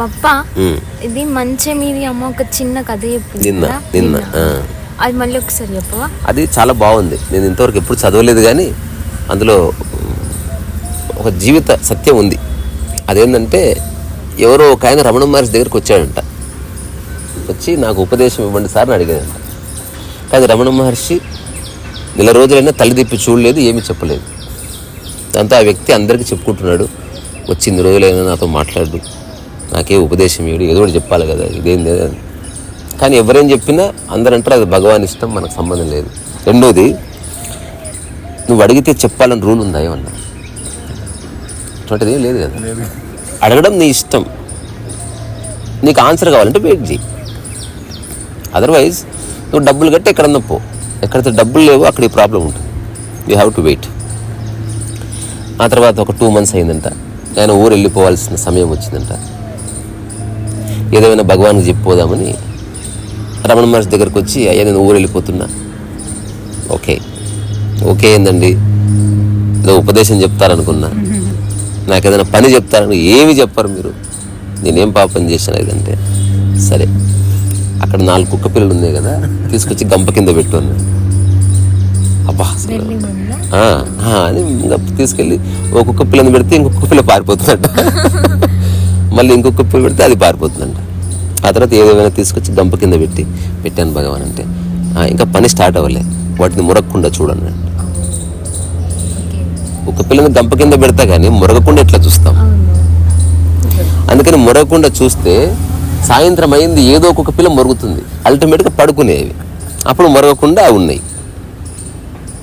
పప్ప. ఇది మంచి మీది అమ్మ ఒక చిన్న కథ చెప్పింది నిన్న? నిన్న. అది మళ్ళీ ఒకసారి చెప్పవా అది చాలా బాగుంది. నేను ఇంతవరకు ఎప్పుడు చదవలేదు కానీ అందులో ఒక జీవిత సత్యం ఉంది. అదేంటంటే ఎవరో ఒక ఆయన రమణ మహర్షి దగ్గరికి వచ్చాడంట. వచ్చి నాకు ఉపదేశం ఇవ్వండి సార్ అని అడిగాడంట. కానీ రమణ మహర్షి నెల రోజులైనా తల్లి తిప్పి చూడలేదు ఏమీ చెప్పలేదు. దాంతో ఆ వ్యక్తి అందరికీ చెప్పుకుంటున్నాడు. వచ్చి ఇన్ని రోజులైనా నాతో మాట్లాడు నాకే ఉపదేశం ఇవ్వడు ఏదో ఒకటి చెప్పాలి కదా ఇదేం లేదా కానీ ఎవరేం చెప్పినా అందరూ అంటారు అది భగవాన్ ఇష్టం మనకు సంబంధం లేదు. రెండోది నువ్వు అడిగితే చెప్పాలని రూల్ ఉందా ఏమన్నా? అటువంటిది ఏం లేదు కదా. అడగడం నీ ఇష్టం. నీకు ఆన్సర్ కావాలంటే వెయిట్ చేయి అదర్వైజ్ నువ్వు డబ్బులు కట్టి ఎక్కడన్నా పో. ఎక్కడైతే డబ్బులు లేవో అక్కడ ఈ ప్రాబ్లం ఉంటుంది. యూ హ్యావ్ టు వెయిట్ ఆ తర్వాత ఒక టూ మంత్స్ అయిందంట. ఆయన ఊరు వెళ్ళిపోవాల్సిన సమయం వచ్చిందంట. ఏదేమైనా భగవాన్కి చెప్పిపోదామని రమణ మహర్షి దగ్గరకు వచ్చి అయ్యా నేను ఊరు వెళ్ళిపోతున్నా ఓకే. ఓకే ఏందండి? ఏదో ఉపదేశం చెప్తారనుకున్నా. నాకు ఏదైనా పని చెప్తారని ఏమి చెప్పరు మీరు. నేనేం పాపం చేశాను ఇదంటే. సరే. అక్కడ నాలుగు కుక్క పిల్లలు ఉన్నాయి కదా తీసుకొచ్చి గంప కింద పెట్టు అన్నాడు అబ్బా అని తీసుకెళ్ళి ఒక కుక్క పిల్లని పెడితే ఇంకొక పిల్ల పారిపోతుందంట. మళ్ళీ ఇంకొక కుప్ప పెడితే అది పారిపోతుందంట. ఆ తర్వాత ఏదేమైనా తీసుకొచ్చి గంప కింద పెట్టి పెట్టాను భగవాన్ అంటే. ఇంకా పని స్టార్ట్ అవ్వలే. వాటిని మురగకుండా చూడండి ఒక పిల్లని గంప కింద పెడతా కానీ మురగకుండా ఎట్లా చూస్తాం? అందుకని మురగకుండా చూస్తే సాయంత్రం అయింది ఏదో ఒక పిల్ల మురుగుతుంది. అల్టిమేట్గా పడుకునేవి అప్పుడు మురగకుండా ఉన్నాయి.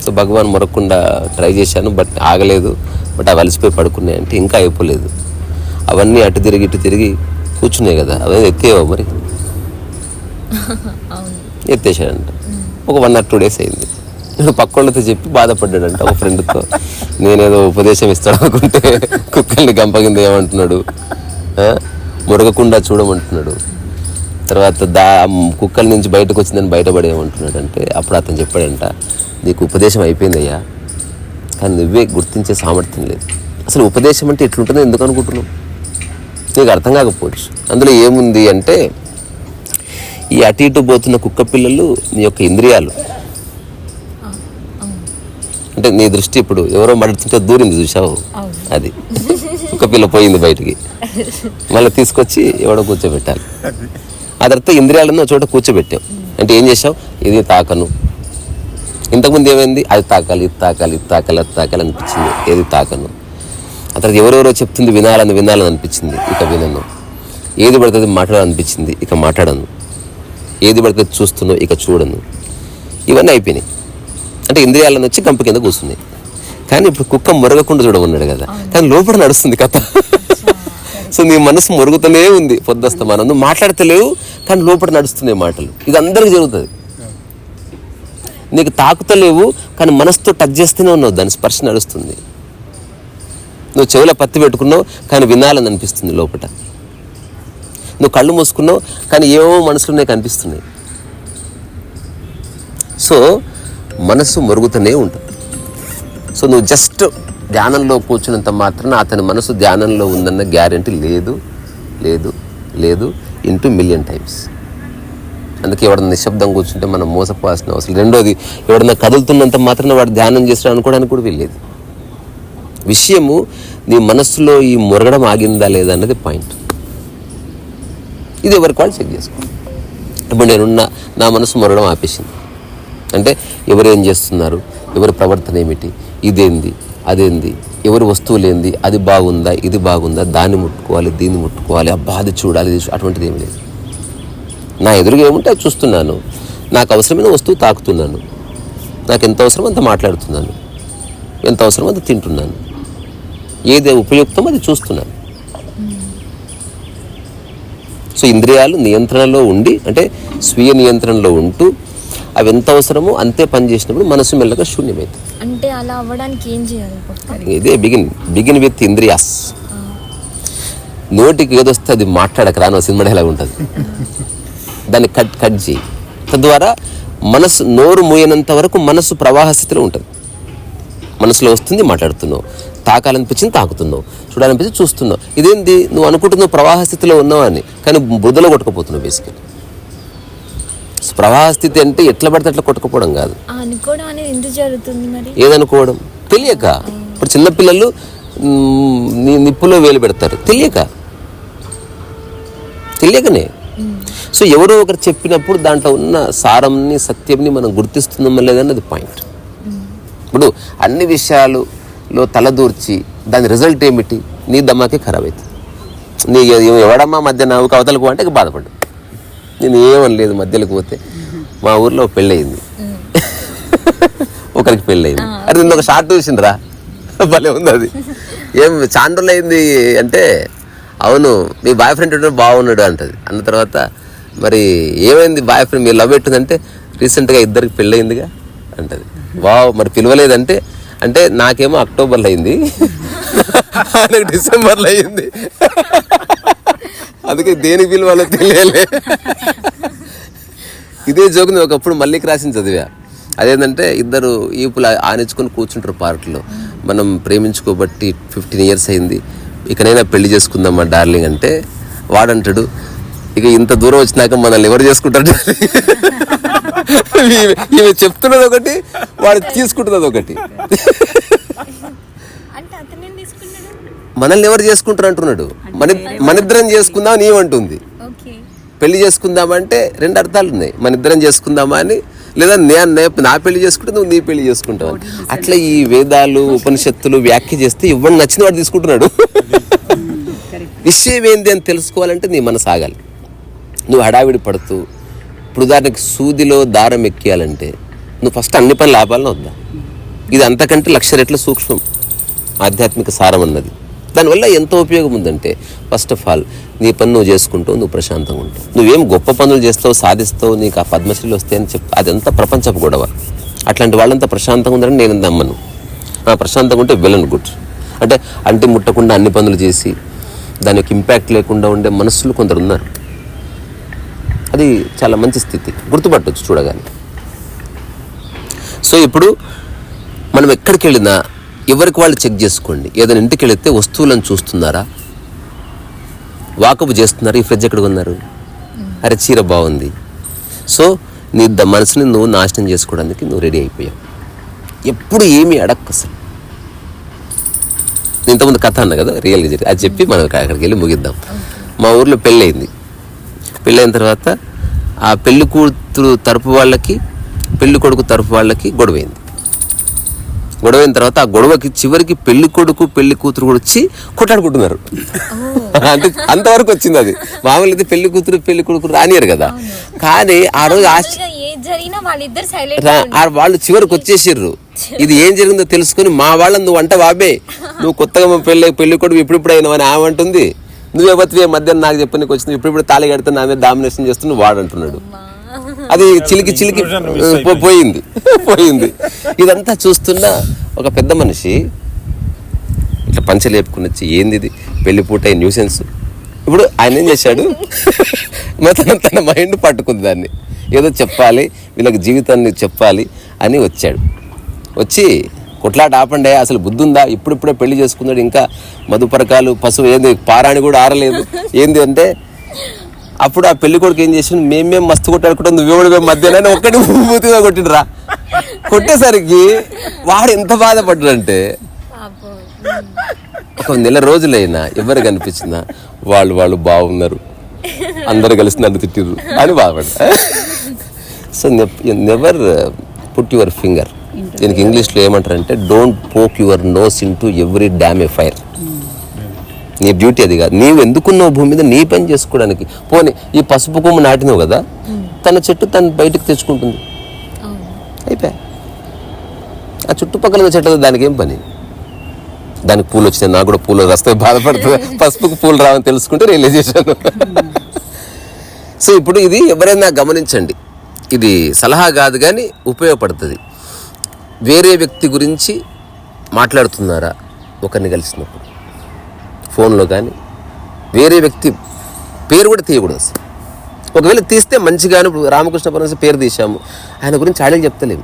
సో భగవాన్ మురగకుండా ట్రై చేశాను బట్ ఆగలేదు. బట్ అవి అలసిపోయి పడుకున్నాయి అంటే ఇంకా అయిపోలేదు. అవన్నీ అటు తిరిగి ఇటు తిరిగి కూర్చున్నాయి కదా అవన్నీ ఎత్తేవా మరి? ఎత్తేసాడంట ఒక వన్ ఆర్ టూ డేస్ అయింది. ఇప్పుడు పక్కోళ్ళతో చెప్పి బాధపడ్డాడంట ఒక ఫ్రెండ్తో నేనేదో ఉపదేశం ఇస్తాడు అనుకుంటే కుక్కల్ని గంప కింద ఏమంటున్నాడు? మురగకుండా చూడమంటున్నాడు. తర్వాత దా కుక్కల నుంచి బయటకు వచ్చిందని బయటపడేయమంటున్నాడు అంటే అప్పుడు అతను చెప్పాడంట నీకు ఉపదేశం అయిపోయిందయ్యా కానీ నువ్వే గుర్తించే సామర్థ్యం లేదు. అసలు ఉపదేశం అంటే ఎట్లుంటుందో ఎందుకు అనుకుంటున్నావు? నీకు అర్థం కాకపోవచ్చు. అందులో ఏముంది అంటే ఈ అటు ఇటు పోతున్న కుక్క పిల్లలు నీ యొక్క ఇంద్రియాలు. అంటే నీ దృష్టి ఇప్పుడు ఎవరో మడుతుంటే దూరింది చూసావు. అది. కుక్క పిల్ల పోయింది బయటికి. మళ్ళీ తీసుకొచ్చి ఎవడో కూర్చోబెట్టాలి. ఆ తర్వాత ఇంద్రియాలను ఒక చోట కూర్చోబెట్టావు. అంటే ఏం చేసావు ఇది తాకను. ఇంతకుముందు ఏమైంది? అది తాకాలి ఇది తాకాలి ఇది తాకాలి అది తాకాలి అనిపించింది. ఏది తాకను? ఆ తర్వాత ఎవరెవరో చెప్తుంది వినాలని వినాలని అనిపించింది. ఇక వినను. ఏది పడుతుంది మాట్లాడాలనిపించింది ఇక మాట్లాడను. ఏది పడితే చూస్తున్నో ఇక చూడను. ఇవన్నీ అయిపోయినాయి. అంటే ఇంద్రియాలను వచ్చి కంప కింద కూర్చున్నాయి. కానీ ఇప్పుడు కుక్క మురగకుండా చూడమన్నాడు కదా. కానీ లోపల నడుస్తుంది కథ. సో నీ మనసు మురుగుతూనే ఉంది పొద్దుస్తమానం. నువ్వు మాట్లాడతలేవు కానీ లోపల నడుస్తున్నాయి మాటలు. ఇది అందరికి జరుగుతుంది. నీకు తాకుతలేవు కానీ మనసుతో టచ్ చేస్తూనే ఉన్నావు. దాని స్పర్శ నడుస్తుంది. నువ్వు చెవుల పత్తి పెట్టుకున్నావు కానీ వినాలని అనిపిస్తుంది లోపల నువ్వు కళ్ళు మూసుకున్నావు కానీ ఏవో మనసులోనే కనిపిస్తున్నాయి. సో మనసు మరుగుతూనే ఉంటుంది. సో నువ్వు జస్ట్ ధ్యానంలో కూర్చున్నంత మాత్రాన అతని మనసు ధ్యానంలో ఉందన్న గ్యారంటీ లేదు లేదు లేదు ఇంటూ మిలియన్ టైమ్స్ అందుకే ఎవడన్నా నిశ్శబ్దం కూర్చుంటే మనం మోసపోవాల్సిన అవసరం రెండోది ఎవడన్నా కదులుతున్నంత మాత్రాన వాడు ధ్యానం చేస్తాడు అనుకోవడానికి కూడా వెళ్ళేది విషయము నీ మనస్సులో ఈ మురగడం ఆగిందా లేదా అన్నది పాయింట్ ఇది ఎవరికి వాళ్ళు చెక్ చేసుకో ఇప్పుడు నేనున్న నా మనసు మొరడం ఆపేసింది. అంటే ఎవరు ఏం చేస్తున్నారు? ఎవరి ప్రవర్తన ఏమిటి? ఇదేంది? అదేంది? ఎవరి వస్తువులు ఏంది? అది బాగుందా? ఇది బాగుందా? దాన్ని ముట్టుకోవాలి దీన్ని ముట్టుకోవాలి ఆ బాధ చూడాలి అటువంటిది ఏమి లేదు. నా ఎదురుగా ఏముంటే అది చూస్తున్నాను. నాకు అవసరమైన వస్తువు తాకుతున్నాను. నాకు ఎంత అవసరం అంత మాట్లాడుతున్నాను. ఎంత అవసరం అంత తింటున్నాను. ఏది ఉపయుక్తం అది చూస్తున్నాను. సో ఇంద్రియాలు నియంత్రణలో ఉండి అంటే స్వీయ నియంత్రణలో ఉంటూ అవి ఎంత అవసరమో అంతే పని చేసినప్పుడు మనసు మెల్లగా శూన్యమైంది అంటే అలా అవ్వడానికి ఏం చేయాలి? ఇదే బిగిన్ బిగిన్ విత్ ఇంద్రియాస్. నోటికి ఏదొస్తే అది మాట్లాడక రాను సినిమా ఎలా ఉంటుంది. దాన్ని కట్ కట్ చేయి. తద్వారా మనసు నోరు మూయనంత వరకు మనసు ప్రవాహ స్థితిలో ఉంటుంది. మనసులో వస్తుంది మాట్లాడుతున్నావు. తాకాలనిపించింది తాకుతున్నావు. చూడాలనిపించి చూస్తున్నావు. ఇదేంది? నువ్వు అనుకుంటున్నావు ప్రవాహ స్థితిలో ఉన్నావు అని కానీ బురదలో కొట్టుకుపోతున్నావు బేసికలీ ప్రవాహ స్థితి అంటే ఎట్లా పడితే అట్లా కొట్టుకుపోవడం కాదు. ఏదనుకోవడం? తెలియక. ఇప్పుడు చిన్నపిల్లలు నీ నిప్పులో వేలు పెడతారు. తెలియక. తెలియకనే. సో ఎవరో ఒకరు చెప్పినప్పుడు దాంట్లో ఉన్న సారంని సత్యంని మనం గుర్తిస్తున్నామా లేదన్నది పాయింట్. ఇప్పుడు అన్ని విషయాలులో తలదూర్చి దాని రిజల్ట్ ఏమిటి? నీ దమ్మాకే ఖరాబ్ అవుతుంది నీ ఎవడమ్మా మధ్య నవ్వుకు అవతలకు అంటే ఇక బాధపడ్డు. నేను ఏమనలేదు మధ్యలోకి పోతే మా ఊర్లో పెళ్ళయింది. ఒకరికి పెళ్ళయింది. అరే నిన్న ఒక షార్ట్ చూసిండ్రా భలే ఉంది అది. ఏం చాండ్రులు అయింది అంటే అవును మీ బాయ్ ఫ్రెండ్ ఉంటే బాగున్నాడు అంటది. అన్న తర్వాత మరి ఏమైంది బాయ్ ఫ్రెండ్ మీరు లవ్ ఎట్టుందంటే రీసెంట్గా ఇద్దరికి పెళ్ళయిందిగా అంటది. వావ్ మరి పిలవలేదంటే అంటే నాకేమో అక్టోబర్లో అయింది. ఆయనకు డిసెంబర్లో అయింది. అందుకే దేని వాళ్ళకి తెలియలే. ఇదే జోకుని ఒకప్పుడు మళ్ళీ రాసిన చదివా. అదేంటంటే ఇద్దరు ఈపులు ఆనించుకొని కూర్చుంటారు పార్క్లో. మనం ప్రేమించుకోబట్టి ఫిఫ్టీన్ ఇయర్స్ అయింది. ఇకనైనా పెళ్ళి చేసుకుందామా డార్లింగ్ అంటే వాడంటాడు ఇక ఇంత దూరం వచ్చినాక మనల్ని ఎవరు చేసుకుంటారు? darling?" ఈమె- చెప్తున్నది ఒకటి వాడు తీసుకుంటున్నది ఒకటి. మనల్ని ఎవరు చేసుకుంటారు అంటున్నాడు? మన మనిద్దరం చేసుకుందాం ఓకే. పెళ్ళి చేసుకుందామంటే రెండు అర్థాలు ఉన్నాయి. మన ఇద్దరం చేసుకుందామా అని లేదా నేను నే- నా పెళ్ళి చేసుకుంటే నువ్వు నీ పెళ్ళి చేసుకుంటావు అని. అట్లా ఈ వేదాలు ఉపనిషత్తులు వ్యాఖ్య చేస్తే ఇవ్వని నచ్చిన వాడు తీసుకుంటున్నాడు. విషయం ఏంది అని తెలుసుకోవాలంటే నీ మనసు ఆగాలి. నువ్వు హడావిడి పడుతూ ఇప్పుడు ఉదాహరణకి సూదిలో దారం ఎక్కియాలంటే నువ్వు ఫస్ట్ అన్ని పనులు ఆపాలని వద్దా? ఇది అంతకంటే లక్ష రెట్ల సూక్ష్మం ఆధ్యాత్మిక సారం అన్నది. దానివల్ల ఎంత ఉపయోగం ఉందంటే ఫస్ట్ ఆఫ్ ఆల్ నీ పని నువ్వు చేసుకుంటావు నువ్వు ప్రశాంతంగా ఉంటావు. నువ్వేం గొప్ప పనులు చేస్తావు సాధిస్తావు నీకు ఆ పద్మశ్రీలు వస్తాయని చెప్పి అదంతా ప్రపంచపు గొడవ. అట్లాంటి వాళ్ళంతా ప్రశాంతంగా ఉందని నేను నమ్మను. ఆ, ప్రశాంతంగా ఉంటే వెల్ అండ్ గుడ్. అంటే అంటి ముట్టకుండా అన్ని పనులు చేసి దానికి ఇంపాక్ట్ లేకుండా ఉండే మనసులు కొందరు ఉన్నారు. అది చాలా మంచి స్థితి. గుర్తుపట్టొచ్చు చూడగానే. సో ఇప్పుడు మనం ఎక్కడికి వెళ్ళినా ఎవరికి వాళ్ళు చెక్ చేసుకోండి. ఏదైనా ఇంటికి వెళితే వస్తువులను చూస్తున్నారా? వాకపు చేస్తున్నారు. ఈ ఫ్రిడ్జ్ ఎక్కడ ఉన్నారు? అరే చీర బాగుంది. సో నీ ద మనసుని నువ్వు నాశనం చేసుకోవడానికి నువ్వు రెడీ అయిపోయావు. ఎప్పుడు ఏమీ అడక్క అసలు. ఇంతకుముందు కథ అన్నా కదా రియల్గా అది చెప్పి మనం అక్కడికి వెళ్ళి ముగిద్దాం. మా ఊర్లో పెళ్ళయింది. పెళ్ళైన తర్వాత ఆ పెళ్ళి కూతురు తరపు వాళ్ళకి పెళ్ళి కొడుకు తరపు వాళ్ళకి గొడవైంది. గొడవైన తర్వాత ఆ గొడవకి చివరికి పెళ్ళి కొడుకు పెళ్ళి కూతురు కూడా వచ్చి కొట్లాడుకుంటున్నారు. అంటే అంతవరకు వచ్చింది అది. మామూలు అయితే పెళ్ళి కూతురు పెళ్ళి కొడుకు రానియరు కదా. కానీ ఆ రోజు వాళ్ళు చివరికి వచ్చేసిర్రు. ఇది ఏం జరిగిందో తెలుసుకుని మా వాళ్ళని నువ్వు అంట బాబే నువ్వు కొత్తగా మా పెళ్ళి పెళ్ళి కొడుకు ఇప్పుడిప్పుడు అయినావు అని ఆమె అంటుంది. నువ్వే బతివే మధ్యాహ్నం నాకు చెప్పి నీకు వచ్చింది ఇప్పుడిప్పుడు తాళి కడితే నా మీద డామినేషన్ చేస్తున్న వాడు అంటున్నాడు. అది చిలికి చిలికి పో- పోయింది పోయింది. ఇదంతా చూస్తున్న ఒక పెద్ద మనిషి ఇట్లా పంచ లేపుకుని వచ్చి ఏంది ఇది? పెళ్ళి పూట న్యూసెన్స్. ఇప్పుడు ఆయన ఏం చేశాడు? మొత్తం తన మైండ్ పట్టుకుంది దాన్ని. ఏదో చెప్పాలి వీళ్ళకి జీవితాన్ని చెప్పాలి అని వచ్చాడు. వచ్చి కొట్లాట ఆపండి అసలు బుద్ధి ఉందా ఇప్పుడిప్పుడే పెళ్ళి చేసుకున్నాడు ఇంకా మధుపరకాలు పశువు ఏంది పారాణి కూడా ఆరలేదు. ఏంది అంటే అప్పుడు ఆ పెళ్ళి కొడుకు ఏం చేసిండు? మేమేం మస్తు కొట్టాడుకుంటాం నువ్వెవడు మేము మధ్యలో ఒక్కటి మూతిగా కొట్టిండ్రా. కొట్టేసరికి వాడు ఎంత బాధపడ్డాడంటే ఒక నెల రోజులైనా ఎవరు కనిపించినా వాళ్ళు వాళ్ళు బాగున్నారు. అందరు కలిసి నన్ను తిట్టిర్రు అని బాధపడ్డా. So never put your finger. దీనికి ఇంగ్లీష్లో ఏమంటారంటే don't poke your nose into every damn affair నీ డ్యూటీ అది కాదు. నీవు ఎందుకున్నావు భూమి మీద? నీ పని చేసుకోవడానికి. పోనీ ఈ పసుపు కొమ్ము నాటినావు కదా? తన చెట్టు తను బయటకు తెచ్చుకుంటుంది. అయిపోయా? ఆ చుట్టుపక్కల చెట్టు దానికి ఏం పని? దానికి పూలు వచ్చినాయి. నాకు కూడా పూలు వస్తాయి. బాధపడుతుంది పసుపుకు పూలు రావని తెలుసుకుంటే రియలైజ్ చేశాను. సో ఇప్పుడు ఇది ఎవరైనా గమనించండి. ఇది సలహా కాదు కానీ ఉపయోగపడుతుంది. వేరే వ్యక్తి గురించి మాట్లాడుతున్నారా? ఒకరిని కలిసినప్పుడు. ఫోన్లో కానీ. వేరే వ్యక్తి పేరు కూడా తీయకూడదు అసలు. ఒకవేళ తీస్తే మంచిగాను ఇప్పుడు రామకృష్ణ పరమహంస పేరు తీసాము ఆయన గురించి ఆడలు చెప్తలేము.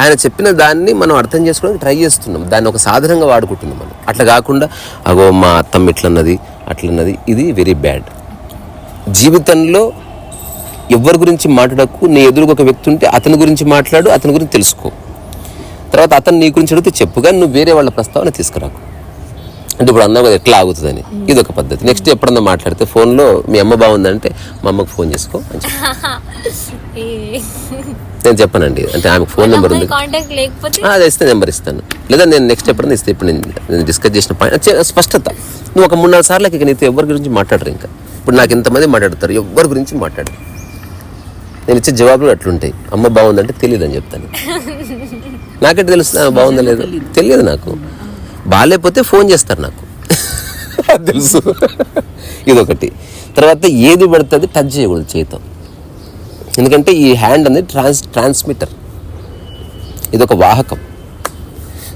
ఆయన చెప్పిన దాన్ని మనం అర్థం చేసుకోవడానికి ట్రై చేస్తున్నాం. దాన్ని ఒక సాధనంగా వాడుకుంటున్నాం మనం. అట్లా కాకుండా అగో మా అత్తమ్మ ఇట్లన్నది అట్లన్నది ఇది వెరీ బ్యాడ్ జీవితంలో ఎవరి గురించి మాట్లాడకు నీ ఎదురుకు ఒక వ్యక్తి ఉంటే అతని గురించి మాట్లాడు అతని గురించి తెలుసుకో. తర్వాత అతను నీ గురించి అడిగితే చెప్పు కానీ నువ్వు వేరే వాళ్ళ ప్రస్తావన తీసుకురాకు. అంటే ఇప్పుడు అన్నావు కదా ఎట్లా ఆగుతుందని. ఇది ఒక పద్ధతి. నెక్స్ట్ ఎప్పుడన్నా మాట్లాడితే ఫోన్లో మీ అమ్మ బాగుందంటే మా అమ్మకు ఫోన్ చేసుకో అని. నేను చెప్పనండి. అంటే ఆమెకు ఫోన్ నెంబర్ ఉంది. అది ఇస్తే నెంబర్ ఇస్తాను. లేదా నేను నెక్స్ట్ ఎప్పుడైనా ఇస్తే ఇప్పుడు నేను డిస్కస్ చేసిన పాయింట్ స్పష్టత. నువ్వు ఒక మూడు నాలుగు సార్లు ఇక నీతో ఎవరి గురించి మాట్లాడరు ఇంకా. ఇప్పుడు నాకు ఇంతమంది మాట్లాడతారు ఎవరి గురించి మాట్లాడరు. నేను ఇచ్చే జవాబులు అట్లుంటాయి. అమ్మ బాగుందంటే తెలియదు అని చెప్తాను. నాకెట్ ఆమె బాగుందా లేదు? తెలియదు నాకు. బాగాలేకపోతే ఫోన్ చేస్తారు నాకు. తెలుసు. ఇదొకటి. తర్వాత ఏది పడుతుంది? టచ్ చేయకూడదు చేతితో. ఎందుకంటే ఈ హ్యాండ్ అనేది ట్రాన్స్ ట్రాన్స్మిటర్. ఇది ఒక వాహకం.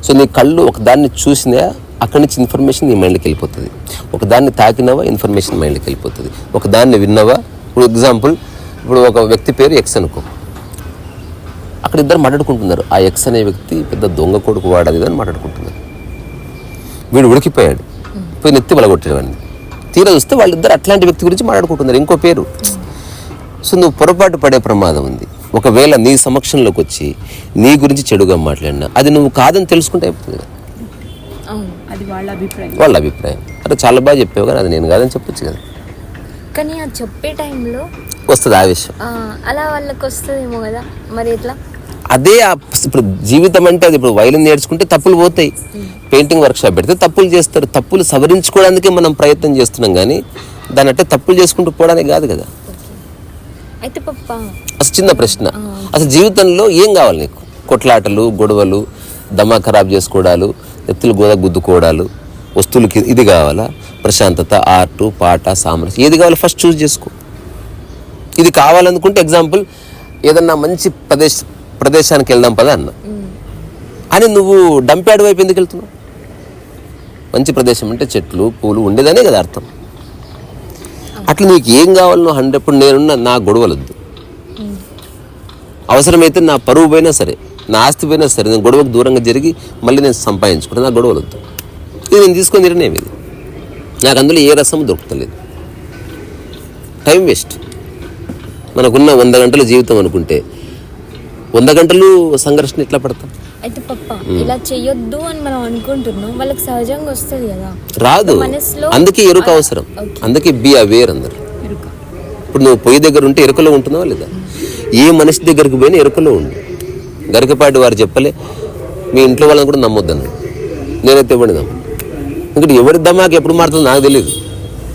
సో నీ కళ్ళు ఒక దాన్ని చూసినా అక్కడి నుంచి ఇన్ఫర్మేషన్ నీ మైండ్కి వెళ్ళిపోతుంది. ఒక దాన్ని తాకినావా ఇన్ఫర్మేషన్ మైండ్కి వెళ్ళిపోతుంది. ఒక దాన్ని విన్నావా? ఇప్పుడు ఎగ్జాంపుల్ ఇప్పుడు ఒక వ్యక్తి పేరు ఎక్స్ అనుకో. అక్కడ ఇద్దరు మాట్లాడుకుంటున్నారు. ఆ ఎక్స్ అనే వ్యక్తి పెద్ద దొంగ కొడుకు వాడది అని మాట్లాడుకుంటున్నారు. వీడు ఉడికిపోయాడు. పోయి నెత్తి బలగొట్టేవాడిని తీరా చూస్తే వాళ్ళిద్దరు అట్లాంటి వ్యక్తి గురించి మాట్లాడుకుంటున్నారు. ఇంకో పేరు. సో నువ్వు పొరపాటు పడే ప్రమాదం ఉంది. ఒకవేళ నీ సమక్షంలోకి వచ్చి నీ గురించి చెడుగా మాట్లాడినా అది నువ్వు కాదని తెలుసుకుంటే అయిపోతుంది కదా. వాళ్ళ అభిప్రాయం. అరే చాలా బాగా చెప్పావు కానీ అది నేను కాదని చెప్పొచ్చు కదా. కానీ అది చెప్పే టైంలో వస్తుంది ఆవేశం అలా వాళ్ళకి వస్తుందేమో కదా. మరి ఎట్లా? అదే ఇప్పుడు జీవితం అంటే అది ఇప్పుడు వైలిన్ నేర్చుకుంటే తప్పులు పోతాయి. పెయింటింగ్ వర్క్షాప్ పెడితే తప్పులు చేస్తారు. తప్పులు సవరించుకోవడానికే మనం ప్రయత్నం చేస్తున్నాం కానీ దాని అంటే తప్పులు చేసుకుంటూ పోవడానికి కాదు కదా. అసలు చిన్న ప్రశ్న. అసలు జీవితంలో ఏం కావాలి నీకు? కొట్లాటలు గొడవలు దమా ఖరాబ్ చేసుకోవడాలు ఎత్తులు గోద గుద్దుకోవడాలు వస్తువులకి ఇది కావాలా? ప్రశాంతత ఆర్ట్ పాట సామరస్యం ఏది కావాలో ఫస్ట్ చూస్ చేసుకో. ఇది కావాలనుకుంటే ఎగ్జాంపుల్ ఏదన్నా మంచి ప్రదేశ ప్రదేశానికి వెళ్దాం పద అన్న. అని నువ్వు డంప్యాడ్ వైపు ఎందుకు వెళ్తున్నావు? మంచి ప్రదేశం అంటే చెట్లు పూలు ఉండేదనే కదా అర్థం. అట్లా నీకు ఏం కావాలనో హండ్రెడ్ నేనున్న నా గొడవలొద్దు. అవసరమైతే నా పరువు పోయినా సరే నా ఆస్తి పోయినా సరే నేను గొడవకు దూరంగా జరిగి మళ్ళీ నేను సంపాదించుకుంటాను నా గొడవలొద్దు. ఇది నేను తీసుకొని నిర్ణయం ఇది. నాకు అందులో ఏ రసం దొరుకుతలేదు. టైం వేస్ట్ మనకున్న వంద గంటల జీవితం అనుకుంటే వంద గంటలు సంఘర్షణ ఎట్లా పడతాం? అయితే పప్ప ఇలా చెయ్యొద్దు అని మనం అనుకుంటున్నాం వాళ్ళకి సహజంగా వస్తుంది కదా. రాదు. అందుకే ఎరుక అవసరం. అందుకే బి అవేర్ అందరు. ఇప్పుడు నువ్వు పొయ్యి దగ్గర ఉంటే ఎరుకలో ఉంటున్నావా లేదా? ఏ మనిషి దగ్గరికి పోయినా ఎరుకలో ఉండు. గరికపాటి వారు చెప్పలే మీ ఇంట్లో వాళ్ళని కూడా నమ్మొద్దన్నాడు నేనైతే ఎవరిని నమ్ము ఎందుకంటే ఎవరి దమాకి ఎప్పుడు మారుతుందో నాకు తెలియదు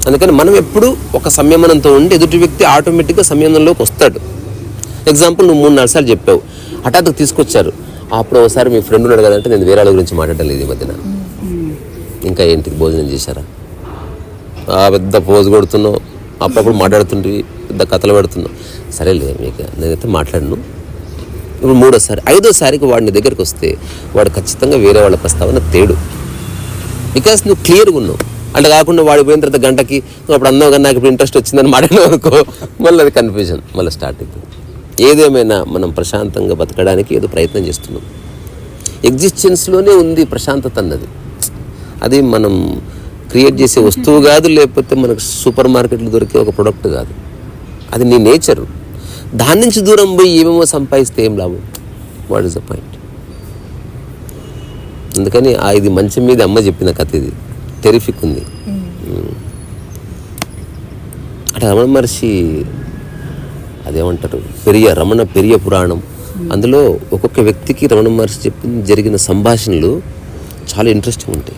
అందుకని మనం ఎప్పుడు ఒక సంయమనంతో ఉండి ఎదుటి వ్యక్తి ఆటోమేటిక్గా సంయమనంలోకి వస్తాడు. ఎగ్జాంపుల్ నువ్వు మూడు నాలుగు సార్లు చెప్పావు. హఠాత్తుకు తీసుకొచ్చారు. అప్పుడు ఒకసారి మీ ఫ్రెండ్ ఉన్నాడు కదంటే నేను వేరే వాళ్ళ గురించి మాట్లాడడం లేదు ఈ మధ్యన. ఇంకా ఏంటి? భోజనం చేశారా? ఆ పెద్ద పోజు కొడుతున్నావు. అప్పుడప్పుడు మాట్లాడుతుంటే పెద్ద కథలు పెడుతున్నావు. సరేలే మీకు నేనైతే మాట్లాడను. ఇప్పుడు మూడోసారి ఐదోసారికి వాడిని దగ్గరికి వస్తే వాడు ఖచ్చితంగా వేరే వాళ్ళ ప్రస్తావన తేడు. బికాస్ నువ్వు క్లియర్గా ఉన్నావు. అంటే కాకుండా వాడు పోయిన తర్వాత గంటకి నువ్వు అప్పుడు అన్నావు కానీ నాకు ఇప్పుడు ఇంట్రెస్ట్ వచ్చిందని మాట్లాడినావు అనుకో. మళ్ళీ అది కన్ఫ్యూజన్ మళ్ళీ స్టార్ట్ అవుతుంది ఏదేమైనా మనం ప్రశాంతంగా బతకడానికి ఏదో ప్రయత్నం చేస్తున్నాం. ఎగ్జిస్టెన్స్లోనే ఉంది ప్రశాంతత అన్నది. అది మనం క్రియేట్ చేసే వస్తువు కాదు లేకపోతే మనకు సూపర్ మార్కెట్లో దొరికే ఒక ప్రొడక్ట్ కాదు. అది నీ నేచర్. దాని నుంచి దూరం పోయి ఏమేమో సంపాదిస్తే ఏం లాభం? What is the point? అందుకని ఆ ఇది మంచం మీద అమ్మ చెప్పిన కథ ఇది. టెరిఫిక్ ఉంది. అట్లా రమణ మహర్షి అదేమంటారు? పెరియ రమణ పెరియ పురాణం. అందులో ఒక్కొక్క వ్యక్తికి రమణ మహర్షి చెప్పిన జరిగిన సంభాషణలు చాలా ఇంట్రెస్టింగ్ ఉంటాయి.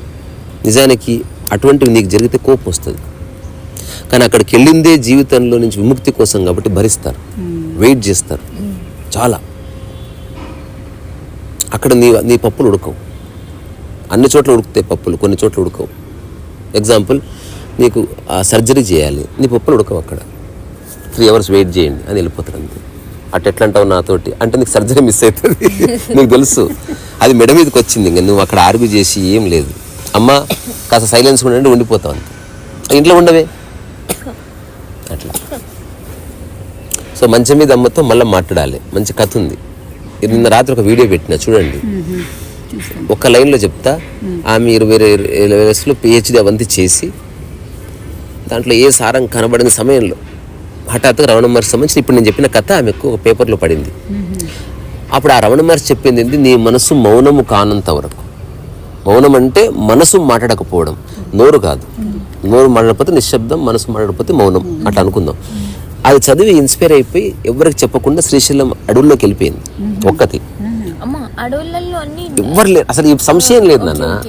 నిజానికి అటువంటివి నీకు జరిగితే కోపం వస్తుంది. కానీ అక్కడికి వెళ్ళిందే జీవితంలో నుంచి విముక్తి కోసం కాబట్టి భరిస్తారు. వెయిట్ చేస్తారు. చాలా. అక్కడ నీ నీ పప్పులు ఉడకవు. అన్ని చోట్ల ఉడుకుతాయి పప్పులు కొన్ని చోట్ల ఉడకవు. ఎగ్జాంపుల్ నీకు ఆ సర్జరీ చేయాలి. నీ పప్పులు ఉడకవు అక్కడ. త్రీ అవర్స్ వెయిట్ చేయండి అని వెళ్ళిపోతారు అంతే. అటు ఎట్లా అంటావు నాతోటి? అంటే నీకు సర్జరీ మిస్ అవుతుంది. నీకు తెలుసు. అది మెడ మీదకి వచ్చింది ఇంకా. నువ్వు అక్కడ ఆర్గ్యూ చేసి ఏం లేదు. అమ్మ కాస్త సైలెన్స్ ఉండండి ఉండిపోతావు అంతే. ఇంట్లో ఉండవే. అట్లా. సో మంచం మీద అమ్మతో మళ్ళీ మాట్లాడాలి. మంచి కథ ఉంది. నిన్న రాత్రి ఒక వీడియో పెట్టిన చూడండి. ఒక లైన్లో చెప్తా ఆమె ఇరవై ఇరవై వయసులో పిహెచ్డి అవంతి చేసి దాంట్లో ఏ సారం కనబడిన సమయంలో హఠాత్తుగా రమణ మహర్షి సంబంధించి ఇప్పుడు నేను చెప్పిన కథ ఆమెకు ఒక పేపర్లో పడింది. అప్పుడు ఆ రమణ మహర్షి చెప్పింది ఏంటి నీ మనసు మౌనము కానంత వరకు. మౌనం అంటే మనసు మాట్లాడకపోవడం. నోరు కాదు. నోరు మాట్లాడకపోతే నిశ్శబ్దం మనసు మాట్లాడకపోతే మౌనం. అట్లా అనుకుందాం. అది చదివి ఇన్స్పైర్ అయిపోయి ఎవరికి చెప్పకుండా శ్రీశైలం అడవుల్లోకి వెళ్ళిపోయింది. ఒక్కతి ఎవ్వరు లేరు. అసలు ఈ సంశయం లేదు నాన్న.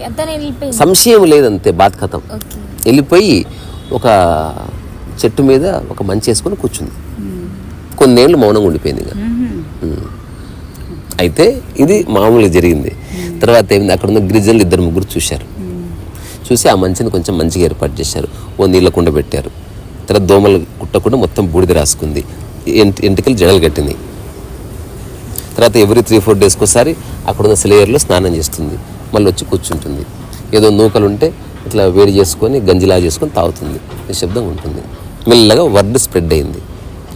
సంశయం లేదంతే బాధకథం ఓకే. వెళ్ళిపోయి ఒక చెట్టు మీద ఒక మంచి వేసుకొని కూర్చుంది. కొన్నేళ్ళు మౌనంగా ఉండిపోయింది ఇక. అయితే ఇది మామూలుగా జరిగింది. తర్వాత ఏమైంది? అక్కడ ఉన్న గిరిజనులు ఇద్దరు ముగ్గురు చూశారు. చూసి ఆ మంచిని కొంచెం మంచిగా ఏర్పాటు చేశారు. ఓ నీళ్ళ కుండ పెట్టారు. తర్వాత దోమలు కుట్టకుండా మొత్తం బూడిద రాసుకుంది. ఎంటి ఎంటికలు జడలు కట్టింది. తర్వాత ఎవ్రీ త్రీ ఫోర్ డేస్కి ఒకసారి అక్కడ ఉన్న సెలయర్లో స్నానం చేస్తుంది. మళ్ళీ వచ్చి కూర్చుంటుంది. ఏదో నూకలు ఉంటే ఇట్లా వేడి చేసుకొని గంజిలా చేసుకొని తాగుతుంది. నిశ్శబ్దంగా ఉంటుంది. మెల్లగా వర్డ్ స్ప్రెడ్ అయింది.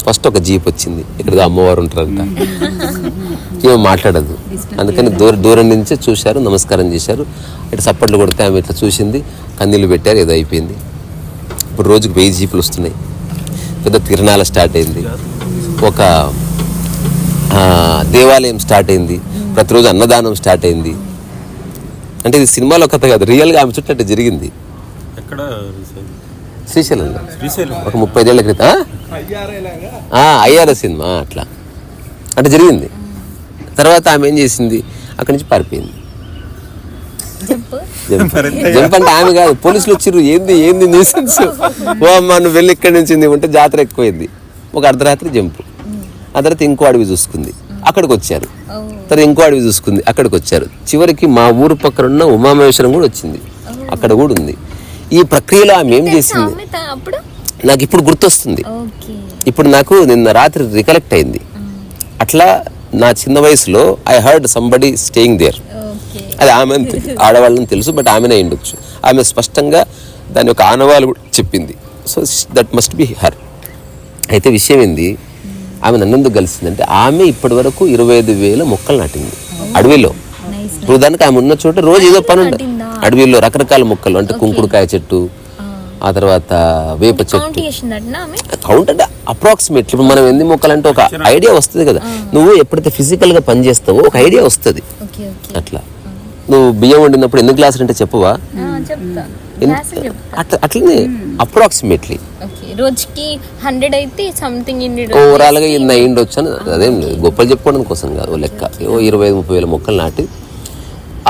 ఫస్ట్ ఒక జీప్ వచ్చింది. ఇక్కడ అమ్మవారు ఉంటారంట. ఏమో మాట్లాడదు. అందుకని దూర దూరం నుంచే చూశారు నమస్కారం చేశారు. ఇటు సప్పట్లు కొడితే ఆమె ఇట్లా చూసింది కన్నీళ్ళు పెట్టారు ఏదో అయిపోయింది. ఇప్పుడు రోజుకు వెయ్యి జీపులు వస్తున్నాయి. పెద్ద తిరణాల స్టార్ట్ అయింది. ఒక ఆ, దేవాలయం స్టార్ట్ అయింది. ప్రతిరోజు అన్నదానం స్టార్ట్ అయింది. అంటే ఇది సినిమాలో కథ కాదు రియల్గా ఆమె చుట్టూ జరిగింది. ఎక్కడ? శ్రీశైలంలో శ్రీశైలం. ఒక ముప్పై ఏళ్ళ క్రితం అయ్యార సినిమా అట్లా. అంటే జరిగింది. తర్వాత ఆమె ఏం చేసింది? అక్కడి నుంచి పారిపోయింది. జంప్. జంప్. అంటే ఆమె కాదు పోలీసులు వచ్చిర్రు. ఏంది ఏంది న్యూసెన్స్ ఓ అమ్మ నువ్వు వెళ్ళి ఇక్కడి నుంచి ఉంది ఉంటే జాతర ఎక్కువైంది. ఒక అర్ధరాత్రి జంపు. ఆ తర్వాత ఇంకో అడవి చూసుకుంది. అక్కడికి వచ్చారు. తర్వాత ఇంకో అడవి చూసుకుంది. అక్కడికి వచ్చారు. చివరికి మా ఊరు పక్కన ఉన్న ఉమామహేశ్వరం కూడా వచ్చింది. అక్కడ కూడా ఉంది. ఈ ప్రక్రియలో ఆమె ఏం చేసింది? నాకు ఇప్పుడు గుర్తొస్తుంది. ఇప్పుడు నాకు నిన్న రాత్రి రికలెక్ట్ అయింది. అట్లా నా చిన్న వయసులో I heard somebody staying there అది ఆమె ఆడవాళ్ళని తెలుసు బట్ ఆమెనే ఉండొచ్చు. ఆమె స్పష్టంగా దాని యొక్క ఆనవాళ్ళు కూడా చెప్పింది. So that must be her అయితే విషయం ఏంది? ఆమె నన్నెందుకు కలిసిందంటే ఆమె ఇప్పటి వరకు ఇరవై ఐదు వేల మొక్కలు నాటింది. అడవిలో. ఇప్పుడు దానికి ఆమె ఉన్న చోట రోజు ఏదో పని ఉంటుంది. నాటిందా? అడవిలో రకరకాల మొక్కలు అంటే కుంకుడుకాయ చెట్టు ఆ. తర్వాత వేప చెట్టు. కౌంట్ అంటే అప్రాక్సిమేట్లీ ఇప్పుడు మనం ఎన్ని మొక్కలు అంటే ఒక ఐడియా వస్తుంది కదా. నువ్వు ఎప్పుడైతే ఫిజికల్గా పని చేస్తావో ఒక ఐడియా వస్తుంది. Okay okay. అట్లా. నువ్వు బియ్యం వండినప్పుడు ఎన్ని గ్లాసులు అంటే చెప్పవా? ఆ, చెప్తా. ఎన్ని- క్లాస్ చెప్తా. అట్లా అట్లనే అప్రాక్సిమేట్లీ ఓకే. రోజుకి హండ్రెడ్ అయితే సంథింగ్ ఓవరాల్గా ఇన్ని అయ్యిండొచ్చు అని అదేం లేదు. గొప్పలు చెప్పుకోవడం కోసం కాదు ఓ లెక్క. ఓ ఇరవై ఐదు ముప్పై వేల మొక్కలు నాటి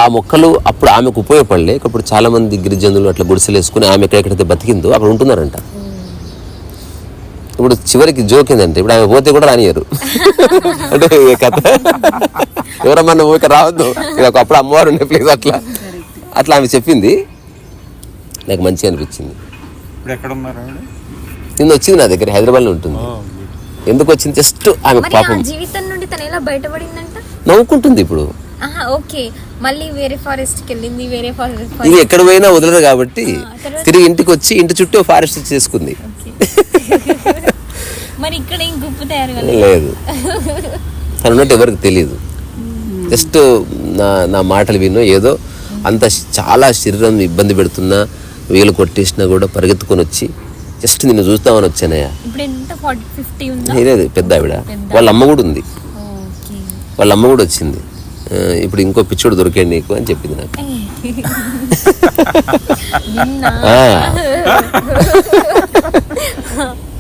ఆ మొక్కలు అప్పుడు ఆమెకు ఉపయోగపడలే. ఇప్పుడు చాలా మంది గిరిజనులు అట్లా గుడిసెలు వేసుకుని ఆమె ఎక్కడెక్కడైతే బతికిందో అక్కడ ఉంటున్నారంట. ఇప్పుడు చివరికి జోక్ ఏంటంటే ఇప్పుడు ఆమె పోతే కూడా రానియరు అంటే ఈ కథ. ఎవరమ్మా ఇక్కడ రావద్దు. ఇది ఒక అప్పుడు అమ్మవారు ఉండే ప్లేస్ అట్లా. అట్లా ఆమె చెప్పింది. నాకు మంచిగా అనిపించింది. ఇప్పుడు ఎక్కడ ఉన్నారు ఆవిడ? నిన్న వచ్చింది నా దగ్గర హైదరాబాద్లో ఉంటుంది. ఎందుకు వచ్చింది? జస్ట్ ఆమె పాపం. జీవితం నుండి తను ఎలా బయటపడిందంట? నవ్వుకుంటుంది ఇప్పుడు. ఓకే. మళ్ళీ వేరే ఫారెస్ట్కి వెళ్ళింది వేరే ఫారెస్ట్ ఇది ఎక్కడ పోయినా వదలరు కాబట్టి? తిరిగి ఇంటికి వచ్చి ఇంటి చుట్టూ ఫారెస్ట్ చేసుకుంది. మరి ఇక్కడ ఏం గుప్పు తయారు లేదు. తను ఉన్నట్టు ఎవరికి తెలియదు జస్ట్ నా నా మాటలు వినో. ఏదో అంత చాలా శరీరం ఇబ్బంది పెడుతున్నా వేలు కొట్టేసినా కూడా పరిగెత్తుకొని వచ్చి జస్ట్ నిన్ను చూస్తామని వచ్చానయ్యా. లేదు పెద్ద. ఆవిడ వాళ్ళ అమ్మ కూడా ఉంది. వాళ్ళ అమ్మ కూడా వచ్చింది. ఇప్పుడు ఇంకో పిచ్చోడు దొరికాడు నీకు అని చెప్పింది నాకు.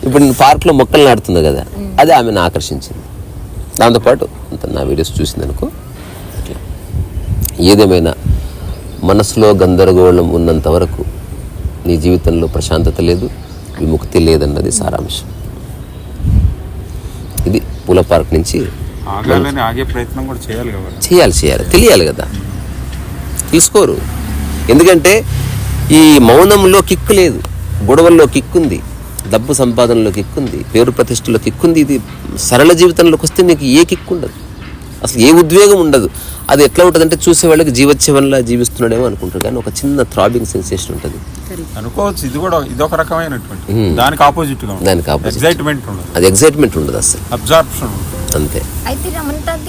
ఇప్పుడు నేను పార్క్లో మొక్కలు నాటుతున్నా కదా అది ఆమెను ఆకర్షించింది. దాంతోపాటు అంత నా వీడియోస్ చూసింది అనుకో. ఏదేమైనా మనసులో గందరగోళం ఉన్నంత వరకు నీ జీవితంలో ప్రశాంతత లేదు విముక్తి లేదన్నది సారాంశం. ఇది పూల పార్క్ నుంచి ఆగాలని ఆగే ప్రయత్నం కూడా చేయాలి కదా చేయాలి చేయాలి. తెలియాలి కదా. తీసుకోరు. ఎందుకంటే ఈ మౌనంలో కిక్కు లేదు. గొడవల్లో కిక్కుంది. డబ్బు సంపాదనలో కిక్కుంది. పేరు ప్రతిష్టలో కిక్కుంది. ఇది సరళ జీవితంలోకి వస్తే నీకు ఏ కిక్కు ఉండదు. అసలు ఏ ఉద్వేగం ఉండదు. అది ఎట్లా ఉంటుంది అంటే చూసే వాళ్ళకి జీవోత్సవంలా జీవిస్తున్నాడేమో అనుకుంటారు. కానీ ఒక చిన్న థ్రాబింగ్ సెన్సేషన్ ఉంటుంది. అనుకోవచ్చు. ఇది కూడా ఇదొక రకమైనటువంటి దానికి ఆపోజిట్గా దానికి. ఎగ్జైట్మెంట్ ఉండదు. అది ఎగ్జైట్మెంట్ ఉండదు అసలు. అబ్జార్ప్షన్ ఉంటుంది అంతే. అయితే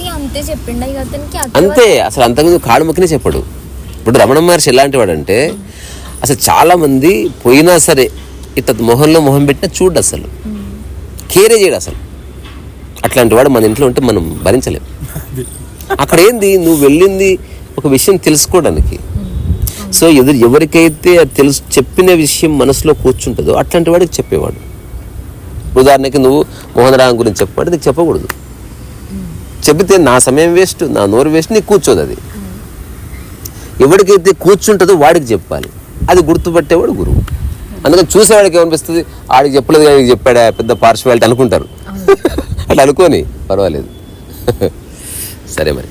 అంతే చెప్పిండు. అతనికి అంతే అసలు అంతకుముందు కాళ్ళు మొక్కినే చెప్పడు. ఇప్పుడు రమణ మహర్షి ఎలాంటి వాడంటే అసలు చాలా మంది పోయినా సరే ఇట్లా మొహంలో మొహం పెట్టినా చూడు అసలు. కేరే చేయడు అసలు. అట్లాంటి వాడు మన ఇంట్లో ఉంటే మనం భరించలేం. అక్కడ ఏంది? నువ్వు వెళ్ళింది ఒక విషయం తెలుసుకోవడానికి. సో ఎదురు ఎవరికైతే అది తెలుసు చెప్పిన విషయం మనసులో కూర్చుంటుందో అట్లాంటి వాడికి చెప్పేవాడు. ఉదాహరణకి నువ్వు మోహన్ రామ్ గురించి చెప్పమంటే నీకు చెప్పకూడదు. చెబితే నా సమయం వేస్ట్ నా నోరు వేస్ట్ నీకు కూర్చోదు అది. ఎవరికైతే కూర్చుంటుందో వాడికి చెప్పాలి. అది గుర్తుపట్టేవాడు గురువు. అందుకని చూసేవాడికి ఏమనిపిస్తుంది? ఆడికి చెప్పలేదు కానీ చెప్పాడా? పెద్ద పార్శ్వాలిటీ అనుకుంటారు. అట్లా అనుకోని పర్వాలేదు. సరే మరి.